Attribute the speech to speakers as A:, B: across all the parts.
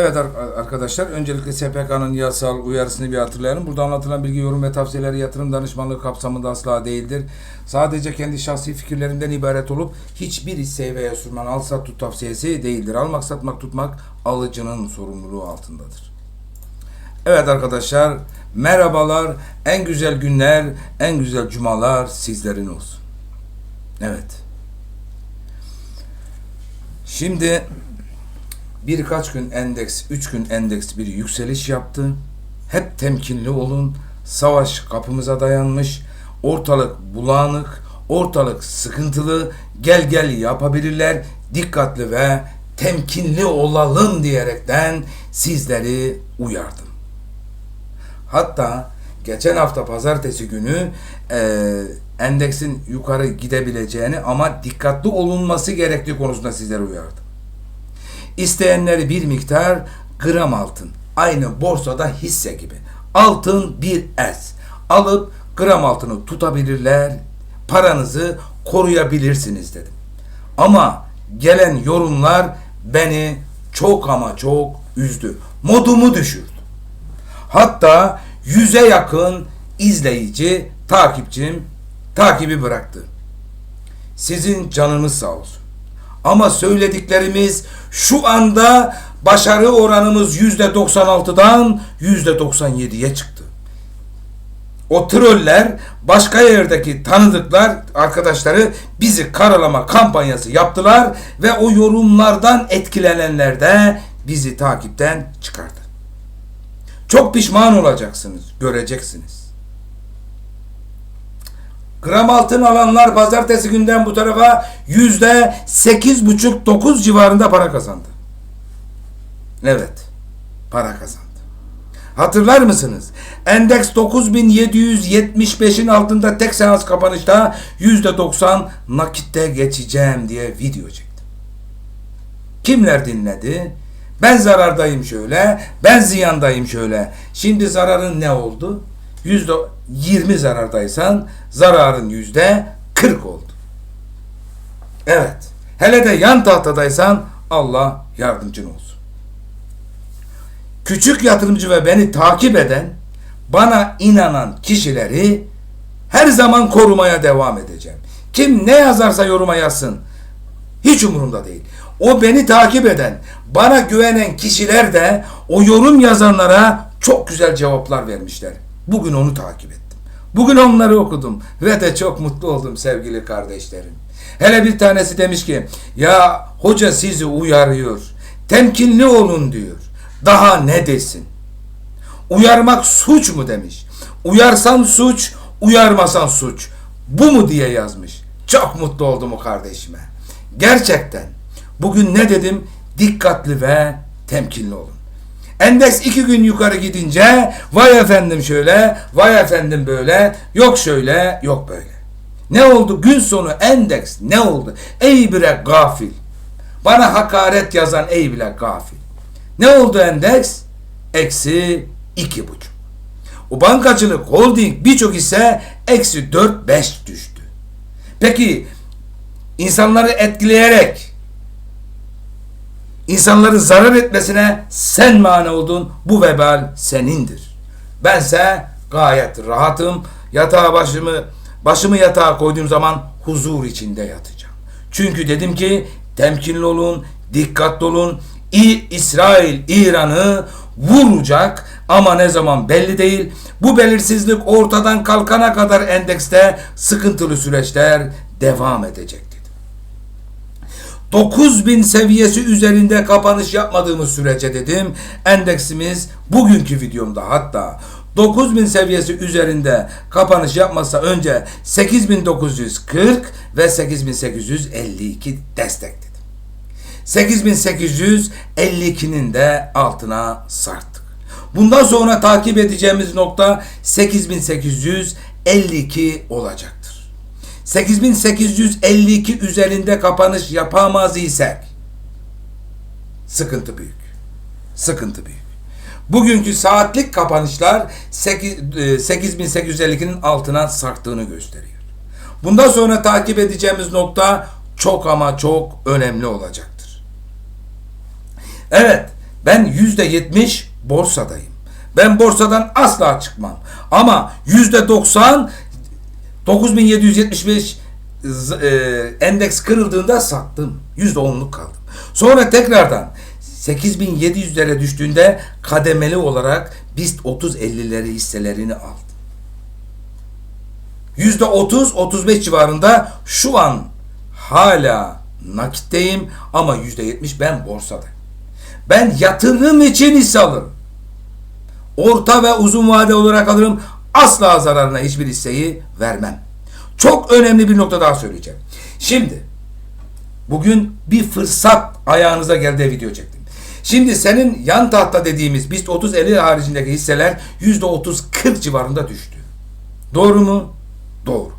A: Evet ar- arkadaşlar, öncelikle SPK'nın yasal uyarısını bir hatırlayalım. Burada anlatılan bilgi, yorum ve tavsiyeleri yatırım danışmanlığı kapsamında asla değildir. Sadece kendi şahsi fikirlerimden ibaret olup hiçbir hisseye veya sürmen al sat tut tavsiyesi değildir. Almak, satmak, tutmak alıcının sorumluluğu altındadır. Evet arkadaşlar, merhabalar, en güzel günler, en güzel cumalar sizlerin olsun. Evet. Şimdi birkaç gün endeks, üç gün endeks bir yükseliş yaptı. Hep temkinli olun. Savaş kapımıza dayanmış. Ortalık bulanık, ortalık sıkıntılı. Gel gel yapabilirler. Dikkatli ve temkinli olalım diyerekten sizleri uyardım. Hatta geçen hafta pazartesi günü e, endeksin yukarı gidebileceğini ama dikkatli olunması gerektiği konusunda sizlere uyardım. İsteyenleri bir miktar gram altın. Aynı borsada hisse gibi. Altın bir es. Alıp gram altını tutabilirler. Paranızı koruyabilirsiniz dedim. Ama gelen yorumlar beni çok ama çok üzdü. Modumu düşürdü. Hatta yüze yakın izleyici, takipçim takibi bıraktı. Sizin canınız sağ olsun. Ama söylediklerimiz şu anda başarı oranımız yüzde 96'dan yüzde 97'ye çıktı. O troller başka yerdeki tanıdıklar arkadaşları bizi karalama kampanyası yaptılar ve o yorumlardan etkilenenler de bizi takipten çıkardı. Çok pişman olacaksınız, göreceksiniz. Gram altın alanlar pazartesi günden bu tarafa yüzde sekiz buçuk dokuz civarında para kazandı. Evet, para kazandı. Hatırlar mısınız? Endeks 9775'in altında tek seans kapanışta yüzde 90 nakitte geçeceğim diye video çektim. Kimler dinledi? Ben zarardayım şöyle, ben ziyandayım şöyle. Şimdi zararın ne oldu? Yüzde 20 zarardaysan zararın yüzde 40 oldu. Evet. Hele de yan tahtadaysan Allah yardımcın olsun. Küçük yatırımcı ve beni takip eden, bana inanan kişileri her zaman korumaya devam edeceğim. Kim ne yazarsa yoruma yazsın. Hiç umurumda değil. O beni takip eden, bana güvenen kişiler de o yorum yazanlara çok güzel cevaplar vermişler. Bugün onu takip ettim. Bugün onları okudum ve de çok mutlu oldum sevgili kardeşlerim. Hele bir tanesi demiş ki ya hoca sizi uyarıyor. Temkinli olun diyor. Daha ne desin? Uyarmak suç mu demiş. Uyarsan suç, uyarmasan suç. Bu mu diye yazmış. Çok mutlu oldum o kardeşime. Gerçekten bugün ne dedim? Dikkatli ve temkinli olun. Endeks iki gün yukarı gidince vay efendim şöyle, vay efendim böyle, yok şöyle, yok böyle. Ne oldu? Gün sonu endeks ne oldu? Ey bire gafil. Bana hakaret yazan ey bile gafil. Ne oldu endeks? Eksi iki buçuk. O bankacılık, holding birçok ise eksi dört beş düştü. Peki insanları etkileyerek insanların zarar etmesine sen mani oldun. Bu vebal senindir. Bense gayet rahatım. Yatağa başımı başımı yatağa koyduğum zaman huzur içinde yatacağım. Çünkü dedim ki temkinli olun, dikkatli olun. İ İsrail İran'ı vuracak ama ne zaman belli değil. Bu belirsizlik ortadan kalkana kadar endekste sıkıntılı süreçler devam edecek. 9000 seviyesi üzerinde kapanış yapmadığımız sürece dedim endeksimiz bugünkü videomda hatta 9000 seviyesi üzerinde kapanış yapmazsa önce 8940 ve 8852 destek dedim. 8852'nin de altına sarktık. Bundan sonra takip edeceğimiz nokta 8852 olacaktır. 8852 üzerinde kapanış yapamaz isek sıkıntı büyük. Sıkıntı büyük. Bugünkü saatlik kapanışlar 8852'nin altına sarktığını gösteriyor. Bundan sonra takip edeceğimiz nokta çok ama çok önemli olacaktır. Evet, Ben yüzde yetmiş borsadayım. Ben borsadan asla çıkmam. Ama yüzde doksan 9775 z- e, endeks kırıldığında sattım. Yüzde onluk kaldım. Sonra tekrardan 8700'lere düştüğünde kademeli olarak BIST 30-50'leri hisselerini aldım. Yüzde 30-35 civarında şu an hala nakitteyim ama yüzde 70 ben borsadayım. Ben yatırım için hisse alırım. Orta ve uzun vade olarak alırım. Asla zararına hiçbir hisseyi vermem. Çok önemli bir nokta daha söyleyeceğim. Şimdi bugün bir fırsat ayağınıza geldi video çektim. Şimdi senin yan tahta dediğimiz BIST 30-50 haricindeki hisseler %30-40 civarında düştü. Doğru mu? Doğru.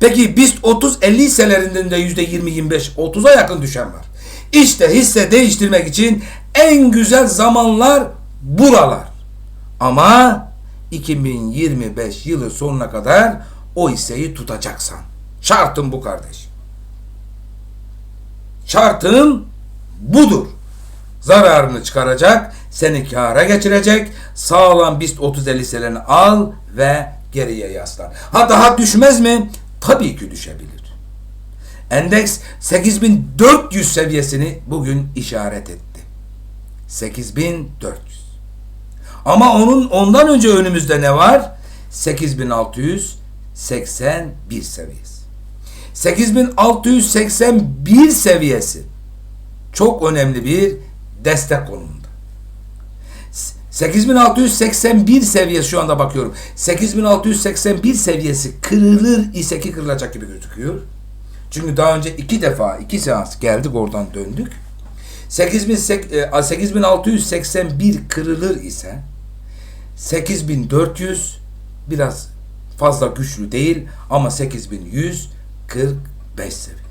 A: Peki BIST 30-50 hisselerinden de %20-25-30'a yakın düşen var. İşte hisse değiştirmek için en güzel zamanlar buralar. Ama 2025 yılı sonuna kadar o hisseyi tutacaksan. Şartım bu kardeş. Şartım budur. Zararını çıkaracak, seni kâra geçirecek, sağlam BIST 30-50 hisselerini al ve geriye yaslan. Ha daha düşmez mi? Tabii ki düşebilir. Endeks 8400 seviyesini bugün işaret etti. 8400. Ama onun ondan önce önümüzde ne var? 8681 seviyesi. 8681 seviyesi çok önemli bir destek konumunda. 8681 seviyesi şu anda bakıyorum. 8681 seviyesi kırılır ise ki kırılacak gibi gözüküyor. Çünkü daha önce iki defa iki seans geldik oradan döndük. 8681 kırılır ise 8400 biraz fazla güçlü değil ama 8145 seviyesi.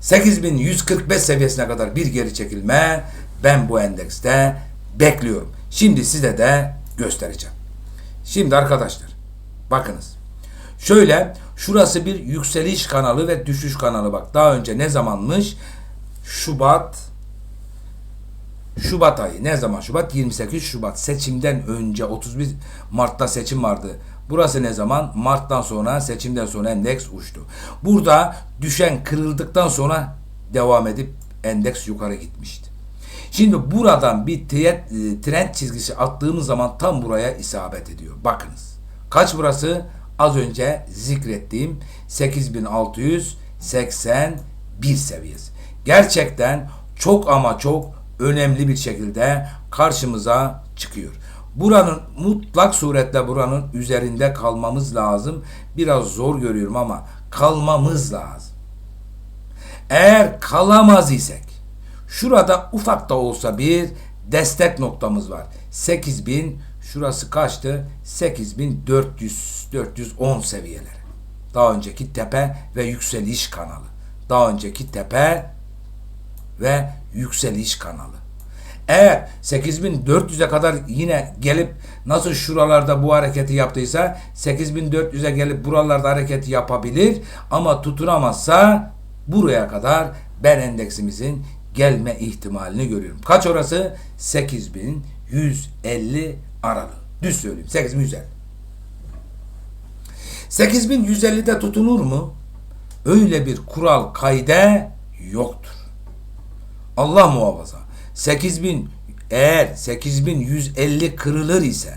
A: 8145 seviyesine kadar bir geri çekilme ben bu endekste bekliyorum. Şimdi size de göstereceğim. Şimdi arkadaşlar bakınız. Şöyle şurası bir yükseliş kanalı ve düşüş kanalı bak. Daha önce ne zamanmış? Şubat Şubat ayı. Ne zaman Şubat? 28 Şubat. Seçimden önce 31 Mart'ta seçim vardı. Burası ne zaman? Mart'tan sonra seçimden sonra endeks uçtu. Burada düşen kırıldıktan sonra devam edip endeks yukarı gitmişti. Şimdi buradan bir trend, trend çizgisi attığımız zaman tam buraya isabet ediyor. Bakınız. Kaç burası? Az önce zikrettiğim 8681 seviyesi. Gerçekten çok ama çok önemli bir şekilde karşımıza çıkıyor. Buranın mutlak suretle buranın üzerinde kalmamız lazım. Biraz zor görüyorum ama kalmamız lazım. Eğer kalamaz isek şurada ufak da olsa bir destek noktamız var. 8000 şurası kaçtı? 8400 410 seviyeleri. Daha önceki tepe ve yükseliş kanalı. Daha önceki tepe ve yükseliş kanalı. Eğer 8400'e kadar yine gelip nasıl şuralarda bu hareketi yaptıysa 8400'e gelip buralarda hareketi yapabilir ama tutunamazsa buraya kadar ben endeksimizin gelme ihtimalini görüyorum. Kaç orası? 8150 aralığı. Düz söyleyeyim. 8150. 8150'de tutunur mu? Öyle bir kural kayde yoktur. Allah muhafaza. 8000 eğer 8150 kırılır ise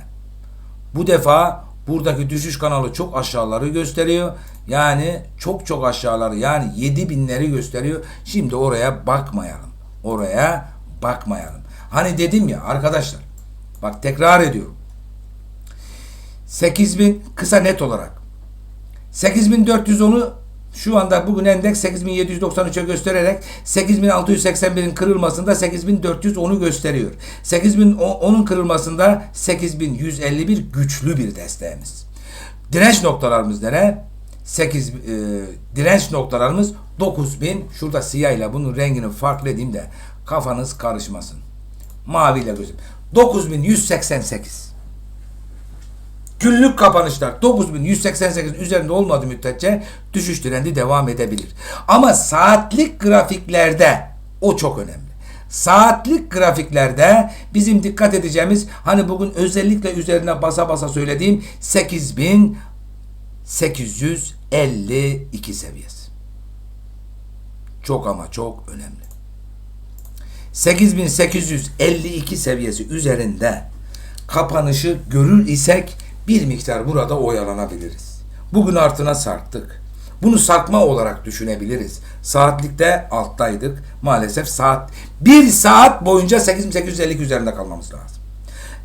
A: bu defa buradaki düşüş kanalı çok aşağıları gösteriyor. Yani çok çok aşağıları yani 7000'leri gösteriyor. Şimdi oraya bakmayalım. Oraya bakmayalım. Hani dedim ya arkadaşlar bak tekrar ediyorum. 8000 kısa net olarak 8410'u şu anda bugün endeks 8793'e göstererek 8681'in kırılmasında 8410'u gösteriyor. 8010'un kırılmasında 8151 güçlü bir desteğimiz. Direnç noktalarımız nere? 8 e, direnç noktalarımız 9000. Şurada siyah ile bunun rengini farklı edeyim de kafanız karışmasın. Mavi ile gözüm. 9188. Günlük kapanışlar 9188 üzerinde olmadığı müddetçe düşüş trendi devam edebilir. Ama saatlik grafiklerde o çok önemli. saatlik grafiklerde bizim dikkat edeceğimiz hani bugün özellikle üzerine basa basa söylediğim 8852 seviyesi. Çok ama çok önemli. 8852 seviyesi üzerinde kapanışı görür isek bir miktar burada oyalanabiliriz. Bugün artına sarktık. Bunu sarkma olarak düşünebiliriz. Saatlikte alttaydık. Maalesef saat bir saat boyunca 8852 üzerinde kalmamız lazım.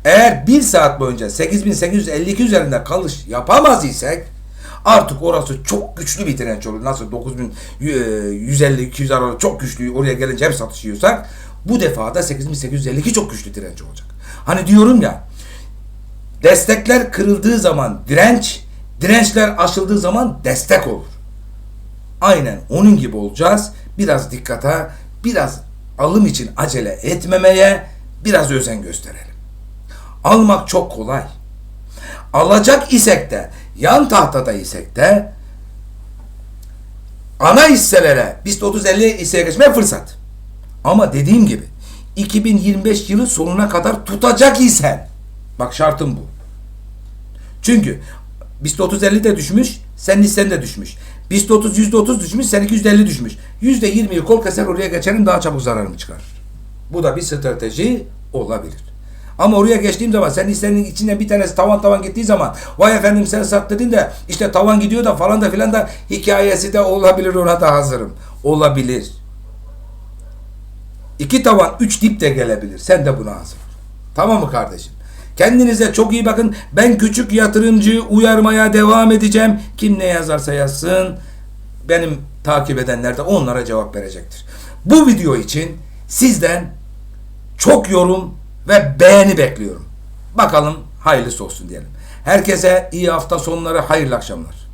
A: Eğer bir saat boyunca 8852 üzerinde kalış yapamaz isek artık orası çok güçlü bir direnç olur. Nasıl 9150-200 aralık çok güçlü oraya gelince hep satış bu defa da 8852 çok güçlü direnç olacak. Hani diyorum ya destekler kırıldığı zaman direnç, dirençler aşıldığı zaman destek olur. Aynen onun gibi olacağız. Biraz dikkate, biraz alım için acele etmemeye biraz özen gösterelim. Almak çok kolay. Alacak isek de, yan tahtada isek de ana hisselere BIST 30-50 hisseye geçmeye fırsat. Ama dediğim gibi 2025 yılı sonuna kadar tutacak isen bak şartım bu. Çünkü BIST 30-50 de düşmüş, senin hissen de düşmüş. BIST 30 %30 düşmüş, seninki %50 düşmüş. %20'yi kol keser oraya geçerim daha çabuk zararımı çıkar. Bu da bir strateji olabilir. Ama oraya geçtiğim zaman sen hissenin içinden bir tanesi tavan tavan gittiği zaman vay efendim sen sat dedin de işte tavan gidiyor da falan da filan da hikayesi de olabilir ona da hazırım. Olabilir. İki tavan, üç dip de gelebilir. Sen de buna hazır. Tamam mı kardeşim? Kendinize çok iyi bakın. Ben küçük yatırımcı uyarmaya devam edeceğim. Kim ne yazarsa yazsın. Benim takip edenler de onlara cevap verecektir. Bu video için sizden çok yorum ve beğeni bekliyorum. Bakalım hayırlısı olsun diyelim. Herkese iyi hafta sonları, hayırlı akşamlar.